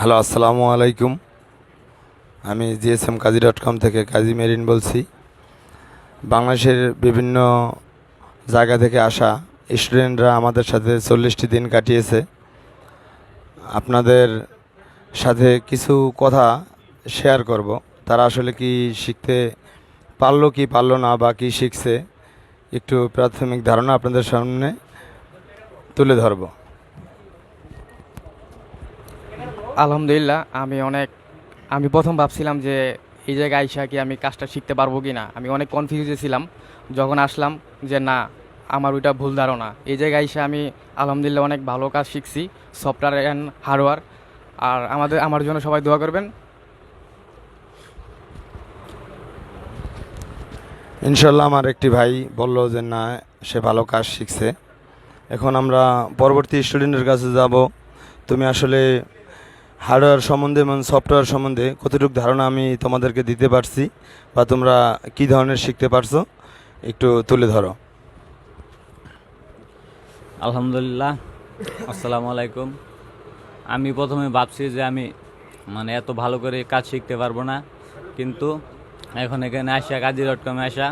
Hello, আসসালামু আলাইকুম। আমি জিএসএম কাজী ডট কম থেকে কাজী মেরিন বলছি। বাংলাদেশের বিভিন্ন জায়গা থেকে আসা স্টুডেন্টরা আমাদের সাথে চল্লিশটি দিন কাটিয়েছে। আপনাদের সাথে কিছু কথা শেয়ার করব। তারা আসলে কি শিখতে পারল, কি পারল না, বা কি শিখছে, একটু প্রাথমিক ধারণা আপনাদের সামনে তুলে ধরবো। আলহামদুলিল্লাহ, আমি অনেক, আমি প্রথম ভাবছিলাম যে এই জায়গায় আইসা কি আমি কাজটা শিখতে পারব কি না আমি অনেক কনফিউজে ছিলাম, যখন আসলাম যে না, আমার ওইটা ভুল ধারণা। এই জায়গায় এসে আমি আলহামদুলিল্লাহ অনেক ভালো কাজ শিখছি সফটওয়্যার অ্যান্ড হার্ডওয়্যার আর আমাদের, আমার জন্য সবাই দোয়া করবেন। ইনশাল্লাহ আমার একটি ভাই বলল যে না, সে ভালো কাজ শিখছে। এখন আমরা পরবর্তী স্টুডেন্টের কাছে যাব। তুমি আসলে হার্ডওয়্যার সম্বন্ধে এবং সফটওয়্যার সম্বন্ধে কতটুকু ধারণা আমি তোমাদেরকে দিতে পারছি বা তোমরা কি ধরনের শিখতে পারছ, একটু তুলে ধরো। আলহামদুলিল্লাহ, আসসালামু আলাইকুম। আমি প্রথমে ভাবছি যে আমি মানে এত ভালো করে কাজ শিখতে পারব না, কিন্তু এখন এখানে আসা কাজী ডট কমে আসা,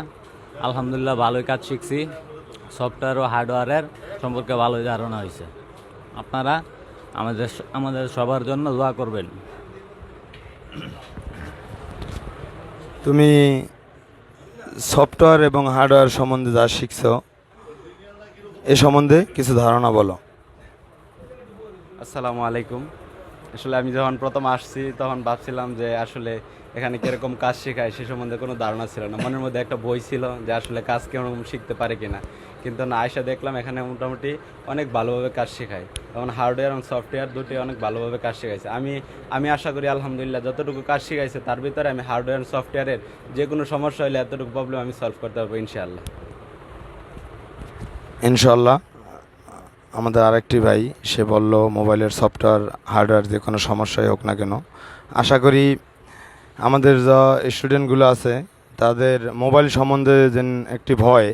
আলহামদুলিল্লাহ ভালোই কাজ শিখছি। সফটওয়্যার ও হার্ডওয়্যারের সম্পর্কে ভালোই ধারণা হয়েছে আপনারা আমাদের আমাদের সবার জন্য দোয়া করবেন। তুমি সফটওয়্যার এবং হার্ডওয়্যার সম্বন্ধে যা শিখছো এ সম্বন্ধে কিছু ধারণা বলো। আসসালামু আলাইকুম। আসলে আমি যখন প্রথম আসছি তখন ভাবছিলাম যে আসলে এখানে কীরকম কাজ শেখায় সে সম্বন্ধে কোনো ধারণা ছিল না। মনের মধ্যে একটা বই ছিল যে আসলে কাজ কেরকম শিখতে পারে কিনা। কিন্তু না আয়সা দেখলাম এখানে মোটামুটি অনেক ভালোভাবে কাজ শেখায়। যেমন হার্ডওয়্যার এবং সফটওয়্যার দুটি অনেক ভালোভাবে কাজ শেখাইছে। আমি আমি আশা করি আলহামদুলিল্লাহ যতটুকু কাজ শিখাইছে তার ভিতরে আমি হার্ডওয়্যার এবং সফটওয়্যারের যে কোনো সমস্যা হলে এতটুকু প্রবলেম আমি সলভ করতে পারব ইনশাআল্লাহ। ইনশাল্লাহ আমাদের আরেকটি ভাই, সে বলল, মোবাইলের সফটওয়্যার হার্ডওয়্যার যে কোনো সমস্যাই হোক না কেন। আশা করি আমাদের যা স্টুডেন্টগুলো আছে, তাদের মোবাইল সম্বন্ধে যে একটি ভয়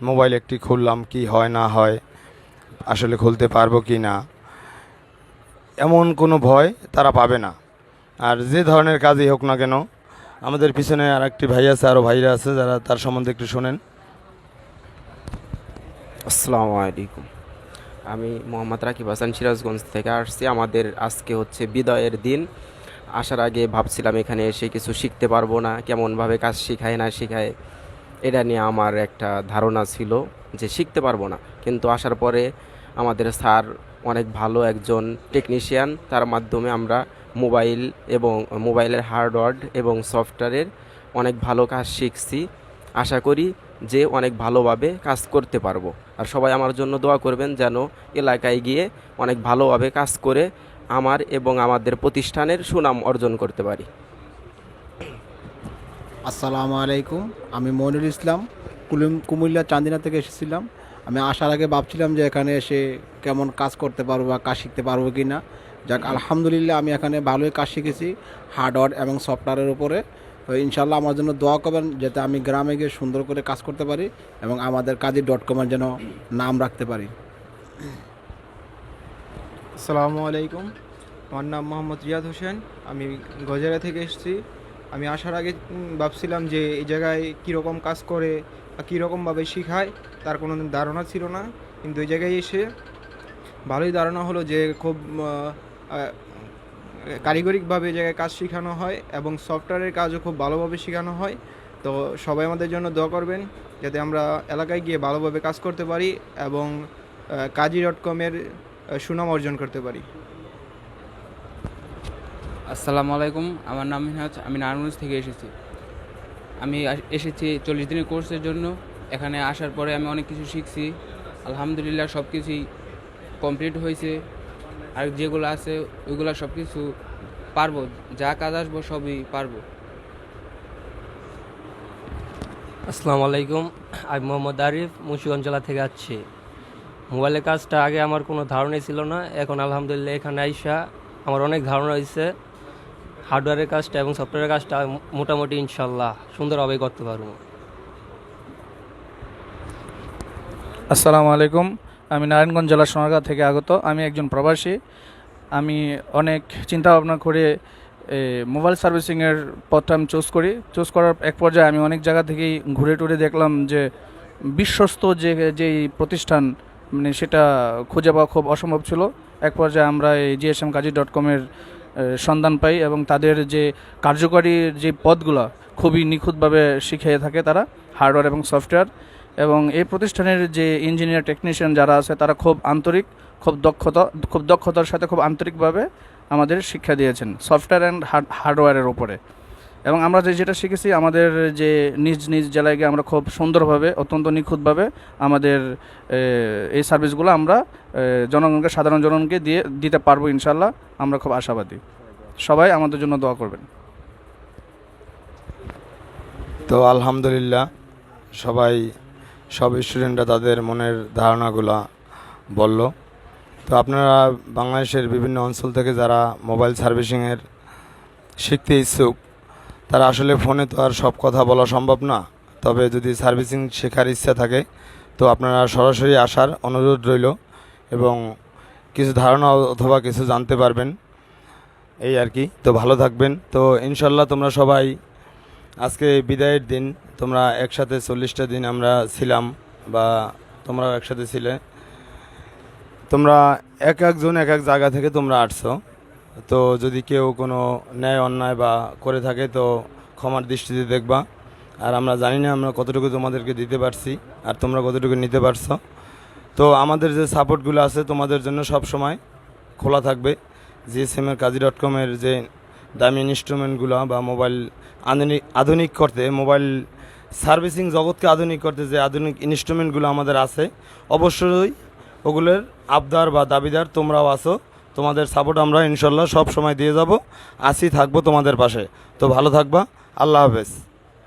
মোবাইল একটি খুললাম কি হয়, না হয়, আসলে খুলতে পারব কি না, এমন কোনো ভয় তারা পাবে না। আর যে ধরনের কাজই হোক না কেন, আমাদের পিছনে আর একটি ভাই আছে আরও ভাইরা আছে, যারা তার সম্বন্ধে একটু শোনেন। আসসালামু আলাইকুম। আমি মোহাম্মদ রাকিব হাসান, সিরাজগঞ্জ থেকে আসছি। আমাদের আজকে হচ্ছে বিদায়ের দিন। আসার আগে ভাবছিলাম এখানে এসে কিছু শিখতে পারব না, কেমনভাবে কাজ শেখায়, না শেখায়। এটা নিয়ে আমার একটা ধারণা ছিল যে শিখতে পারব না। কিন্তু আসার পরে আমাদের স্যার অনেক ভালো একজন টেকনিশিয়ান তার মাধ্যমে আমরা মোবাইল এবং মোবাইলের হার্ডওয়্যার এবং সফটওয়্যারের অনেক ভালো কাজ শিখছি। আশা করি যে অনেক ভালোভাবে কাজ করতে পারব। আর সবাই আমার জন্য দোয়া করবেন যেন এলাকায় গিয়ে অনেক ভালোভাবে কাজ করে আমার এবং আমাদের প্রতিষ্ঠানের সুনাম অর্জন করতে পারি। আসসালামু আলাইকুম। আমি মনিরুল ইসলাম, কুলিম কুমিল্লা চান্দিনা থেকে এসেছিলাম। আমি আসার আগে ভাবছিলাম যে এখানে এসে কেমন কাজ করতে পারব বা কাজ শিখতে পারব কি না যাক, আলহামদুলিল্লাহ আমি এখানে ভালোই কাজ শিখেছি হার্ডওয়্যার এবং সফটওয়্যারের উপরে। তো ইনশাল্লাহ আমার জন্য দোয়া করবেন যাতে আমি গ্রামে গিয়ে সুন্দর করে কাজ করতে পারি এবং আমাদের কাজী ডট কমের যেন নাম রাখতে পারি। আসসালামু আলাইকুম। আমার নাম মোহাম্মদ রিয়াদ হোসেন। আমি গজারা থেকে এসেছি। আমি আসার আগে ভাবছিলাম যে এই জায়গায় কীরকম কাজ করে বা কীরকমভাবে শেখায়, তার কোনো ধারণা ছিল না। কিন্তু এই জায়গায় এসে ভালোই ধারণা হলো যে খুব কারিগরিকভাবে এই জায়গায় কাজ শেখানো হয় এবং সফটওয়্যারের কাজও খুব ভালোভাবে শেখানো হয়। তো সবাই আমাদের জন্য দোয়া করবেন যাতে আমরা এলাকায় গিয়ে ভালোভাবে কাজ করতে পারি এবং কাজী ডট কমের সুনাম অর্জন করতে পারি। আসসালামু আলাইকুম। আমার নাম মিনহাজ আমি নারায়ণগঞ্জ থেকে এসেছি। আমি এসেছি চল্লিশ দিনের কোর্সের জন্য। এখানে আসার পরে আমি অনেক কিছু শিখছি। আলহামদুলিল্লাহ সব কিছুই কমপ্লিট হয়েছে। আর যেগুলো আছে, ওইগুলো সব কিছু পারব। যা কাজ আসব, সবই পারব। আসসালামু আলাইকুম। আমি মোহাম্মদ আরিফ, মুন্সিগঞ্জ জেলা থেকে আসছি। মোবাইলের কাজটা আগে আমার কোনো ধারণাই ছিল না। এখন আলহামদুলিল্লাহ এখানে আইসা আমার অনেক ধারণা হয়েছে। হার্ডওয়্যারের কাজটা এবং সফটওয়্যারের কাজটা মোটামুটি ইনশাল্লাহ সুন্দরভাবে করতে পারব। আসসালামু আলাইকুম। আমি নারায়ণগঞ্জ জেলার সোনারগাঁ থেকে আগত। আমি একজন প্রবাসী। আমি অনেক চিন্তা ভাবনা করে মোবাইল সার্ভিসিংয়ের পথটা আমি চুজ করি। চুজ করার এক পর্যায়ে আমি অনেক জায়গা থেকেই ঘুরে টুরে দেখলাম যে বিশ্বস্ত যে, যেই প্রতিষ্ঠান মানে সেটা খুঁজে পাওয়া খুব অসম্ভব ছিল। এক পর্যায়ে আমরা এই জিএসএম কাজী ডট কমের সন্ধান পাই এবং তাদের যে কার্যকরী যে পদগুলো খুবই নিখুঁতভাবে শিখিয়ে থাকে তারা, হার্ডওয়্যার এবং সফটওয়্যার। এবং এই প্রতিষ্ঠানের যে ইঞ্জিনিয়ার, টেকনিশিয়ান যারা আছে, তারা খুব আন্তরিক, খুব দক্ষতা, খুব দক্ষতার সাথে খুব আন্তরিকভাবে আমাদের শিক্ষা দিয়েছেন সফটওয়্যার অ্যান্ড হার্ড, হার্ডওয়্যারের ওপরে এবং আমরা যে যেটা শিখেছি, আমাদের যে নিজ নিজ জেলায় গিয়ে আমরা খুব সুন্দরভাবে, অত্যন্ত নিখুঁতভাবে আমাদের এই সার্ভিসগুলো আমরা জনগণকে, সাধারণ জনগণকে দিয়ে দিতে পারব ইনশাল্লাহ আমরা খুব আশাবাদী। সবাই আমাদের জন্য দোয়া করবেন। তো আলহামদুলিল্লাহ, সবাই, সব স্টুডেন্টরা তাদের মনের ধারণাগুলো বলল। তো আপনারা বাংলাদেশের বিভিন্ন অঞ্চল থেকে যারা মোবাইল সার্ভিসিংয়ের শিখতে ইচ্ছুক, তারা আসলে ফোনে তো আর সব কথা বলা সম্ভব না। তবে যদি সার্ভিসিং শেখার ইচ্ছা থাকে, তো আপনারা সরাসরি আসার অনুরোধ রইল। এবং কিছু ধারণা অথবা কিছু জানতে পারবেন। এই আর কি। তো ভালো থাকবেন। তো ইনশাল্লাহ তোমরা সবাই আজকে বিদায়ের দিন, তোমরা একসাথে চল্লিশটা দিন আমরা ছিলাম বা তোমরাও একসাথে ছিলে। তোমরা এক একজন এক এক জায়গা থেকে তোমরা আসছো। তো যদি কেউ কোনো ন্যায় অন্যায় বা করে থাকে তো ক্ষমার দৃষ্টিতে দেখবা। আর আমরা জানি না আমরা কতটুকু তোমাদেরকে দিতে পারছি, আর তোমরা কতটুকু নিতে পারছ। তো আমাদের যে সাপোর্টগুলো আছে তোমাদের জন্য সব সময় খোলা থাকবে। জিএসএমের কাজী ডট কমের যে দামি ইনস্ট্রুমেন্টগুলো বা মোবাইল আধুনিক আধুনিক করতে মোবাইল সার্ভিসিং জগৎকে আধুনিক করতে যে আধুনিক ইনস্ট্রুমেন্টগুলো আমাদের আছে, অবশ্যই ওগুলোর আবদার বা দাবিদার তোমরাও আসো তোমাদের সাপোর্ট আমরা ইনশাল্লাহ সব সময় দিয়ে যাব। আসি থাকব তোমাদের পাশে। তো ভালো থাকবা। আল্লাহ হাফেজ।